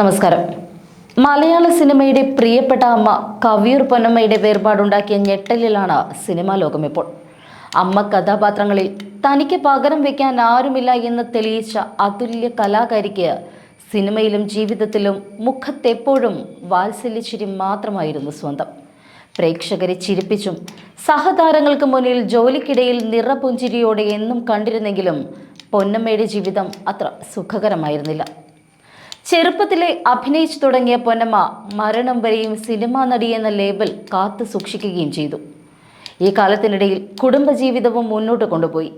നമസ്കാരം. മലയാള സിനിമയുടെ പ്രിയപ്പെട്ട അമ്മ കവിയൂർ പൊന്നമ്മയുടെ വേർപാടുണ്ടാക്കിയ ഞെട്ടലിലാണ് സിനിമാ ലോകം ഇപ്പോൾ. അമ്മ കഥാപാത്രങ്ങളിൽ തനിക്ക് പകരം വെക്കാൻ ആരുമില്ല എന്ന് തെളിയിച്ച അതുല്യ കലാകാരിക്ക് സിനിമയിലും ജീവിതത്തിലും മുഖത്തെപ്പോഴും വാത്സല്യച്ചിരി മാത്രമായിരുന്നു സ്വന്തം. പ്രേക്ഷകരെ ചിരിപ്പിച്ചും സഹതാരങ്ങൾക്ക് മുന്നിൽ ജോലിക്കിടയിൽ നിറപുഞ്ചിരിയോടെ എന്നും കണ്ടിരുന്നെങ്കിലും പൊന്നമ്മയുടെ ജീവിതം അത്ര സുഖകരമായിരുന്നില്ല. ചെറുപ്പത്തിലെ അഭിനയിച്ചു തുടങ്ങിയ പൊന്നമ്മ മരണം വരെയും സിനിമാ നടി എന്ന ലേബൽ കാത്തു സൂക്ഷിക്കുകയും ചെയ്തു. ഈ കാലത്തിനിടയിൽ കുടുംബജീവിതവും മുന്നോട്ട് കൊണ്ടുപോയി.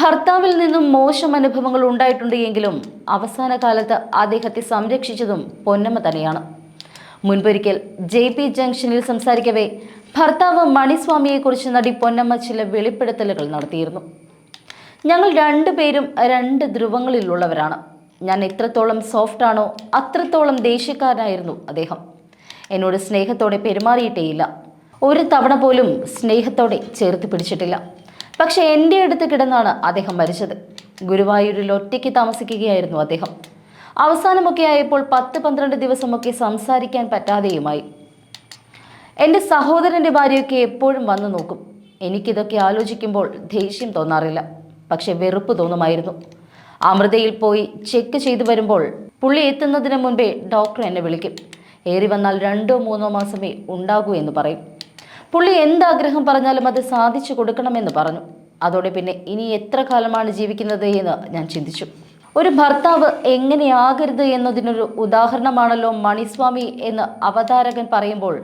ഭർത്താവിൽ നിന്നും മോശം അനുഭവങ്ങൾ ഉണ്ടായിട്ടുണ്ട് എങ്കിലും അവസാന കാലത്ത് അദ്ദേഹത്തെ സംരക്ഷിച്ചതും പൊന്നമ്മ തന്നെയാണ്. മുൻപൊരിക്കൽ ജെ പി ജംഗ്ഷനിൽ സംസാരിക്കവേ ഭർത്താവ് മണിസ്വാമിയെക്കുറിച്ച് നടി പൊന്നമ്മ ചില വെളിപ്പെടുത്തലുകൾ നടത്തിയിരുന്നു. ഞങ്ങൾ രണ്ടുപേരും രണ്ട് ധ്രുവങ്ങളിലുള്ളവരാണ്. ഞാൻ എത്രത്തോളം സോഫ്റ്റ് ആണോ അത്രത്തോളം ദേഷ്യക്കാരനായിരുന്നു അദ്ദേഹം. എന്നോട് സ്നേഹത്തോടെ പെരുമാറിയിട്ടേയില്ല. ഒരു തവണ പോലും സ്നേഹത്തോടെ ചേർത്ത് പിടിച്ചിട്ടില്ല. പക്ഷെ എന്റെ അടുത്ത് കിടന്നാണ് അദ്ദേഹം മരിച്ചത്. ഗുരുവായൂരിൽ ഒറ്റയ്ക്ക് താമസിക്കുകയായിരുന്നു അദ്ദേഹം. അവസാനമൊക്കെ ആയപ്പോൾ പത്ത് പന്ത്രണ്ട് ദിവസമൊക്കെ സംസാരിക്കാൻ പറ്റാതെയുമായി. എന്റെ സഹോദരന്റെ ഭാര്യയൊക്കെ എപ്പോഴും വന്നു നോക്കും. എനിക്കിതൊക്കെ ആലോചിക്കുമ്പോൾ ദേഷ്യം തോന്നാറില്ല. പക്ഷെ വെറുപ്പ് തോന്നുമായിരുന്നു. അമൃതയിൽ പോയി ചെക്ക് ചെയ്തു വരുമ്പോൾ പുള്ളി എത്തുന്നതിന് മുൻപേ ഡോക്ടർ എന്നെ വിളിക്കും. ഏറി വന്നാൽ രണ്ടോ മൂന്നോ മാസമേ ഉണ്ടാകൂ എന്ന് പറയും. പുള്ളി എന്താഗ്രഹം പറഞ്ഞാലും അത് സാധിച്ചു കൊടുക്കണമെന്ന് പറഞ്ഞു. അതോടെ പിന്നെ ഇനി എത്ര കാലമാണ് ജീവിക്കുന്നത് എന്ന് ഞാൻ ചിന്തിച്ചു. ഒരു ഭർത്താവ് എങ്ങനെയാകരുത് എന്നതിനൊരു ഉദാഹരണമാണല്ലോ മണിസ്വാമി എന്ന് അവതാരകൻ പറയുമ്പോൾ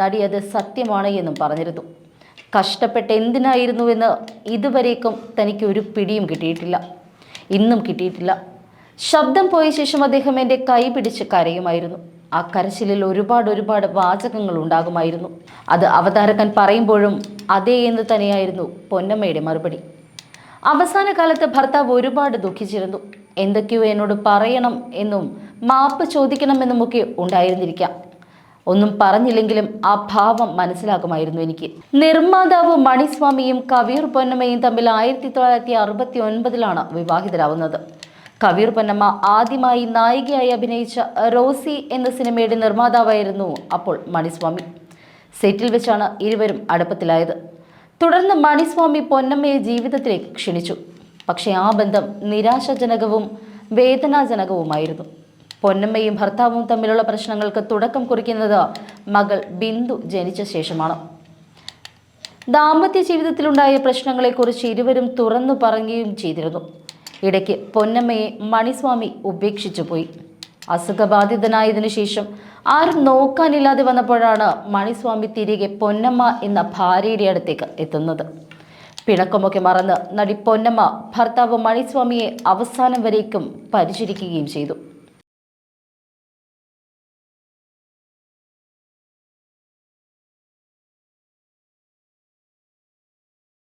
നടി അത് സത്യമാണ് എന്നും പറഞ്ഞിരുന്നു. കഷ്ടപ്പെട്ട് എന്തിനായിരുന്നുവെന്ന് ഇതുവരേക്കും തനിക്ക് ഒരു പിടിയും കിട്ടിയിട്ടില്ല. ഇന്നും കിട്ടിയിട്ടില്ല. ശബ്ദം പോയ ശേഷം അദ്ദേഹം എന്റെ കൈ പിടിച്ച് കരയുമായിരുന്നു. ആ കരച്ചിലിൽ ഒരുപാട് ഒരുപാട് വാചകങ്ങൾ ഉണ്ടാകുമായിരുന്നു. അത് അവതാരകൻ പറയുമ്പോഴും അതേ എന്ന് തന്നെയായിരുന്നു പൊന്നമ്മയുടെ മറുപടി. അവസാന കാലത്ത് ഭർത്താവ് ഒരുപാട് ദുഃഖിച്ചിരുന്നു. എന്തൊക്കെയോ എന്നോട് പറയണം എന്നും മാപ്പ് ചോദിക്കണമെന്നുമൊക്കെ ഉണ്ടായിരുന്നിരിക്കാം. ഒന്നും പറഞ്ഞില്ലെങ്കിലും ആ ഭാവം മനസ്സിലാകുമായിരുന്നു എനിക്ക്. നിർമ്മാതാവ് മണിസ്വാമിയും കവീർ പൊന്നമ്മയും തമ്മിൽ ആയിരത്തി തൊള്ളായിരത്തി അറുപത്തി ഒൻപതിലാണ് വിവാഹിതരാവുന്നത്. കവീർ പൊന്നമ്മ ആദ്യമായി നായികയായി അഭിനയിച്ച റോസി എന്ന സിനിമയുടെ നിർമ്മാതാവായിരുന്നു അപ്പോൾ മണിസ്വാമി. സെറ്റിൽ വെച്ചാണ് ഇരുവരും അടുപ്പത്തിലായത്. തുടർന്ന് മണിസ്വാമി പൊന്നമ്മയെ ജീവിതത്തിലേക്ക് ക്ഷണിച്ചു. പക്ഷേ ആ ബന്ധം നിരാശാജനകവും വേദനാജനകവുമായിരുന്നു. പൊന്നമ്മയും ഭർത്താവും തമ്മിലുള്ള പ്രശ്നങ്ങൾക്ക് തുടക്കം കുറിക്കുന്നത് മകൾ ബിന്ദു ജനിച്ച ശേഷമാണ്. ദാമ്പത്യ ജീവിതത്തിലുണ്ടായ പ്രശ്നങ്ങളെക്കുറിച്ച് ഇരുവരും തുറന്നു പറയുകയും ചെയ്തിരുന്നു. ഇടയ്ക്ക് പൊന്നമ്മയെ മണിസ്വാമി ഉപേക്ഷിച്ചു പോയി. അസുഖബാധിതനായതിനു ശേഷം ആരും നോക്കാനില്ലാതെ വന്നപ്പോഴാണ് മണിസ്വാമി തിരികെ പൊന്നമ്മ എന്ന ഭാര്യയുടെ അടുത്തേക്ക് എത്തുന്നത്. പിണക്കമൊക്കെ മറന്ന് നടി പൊന്നമ്മ ഭർത്താവ് മണിസ്വാമിയെ അവസാനം വരേക്കും പരിചരിക്കുകയും ചെയ്തു.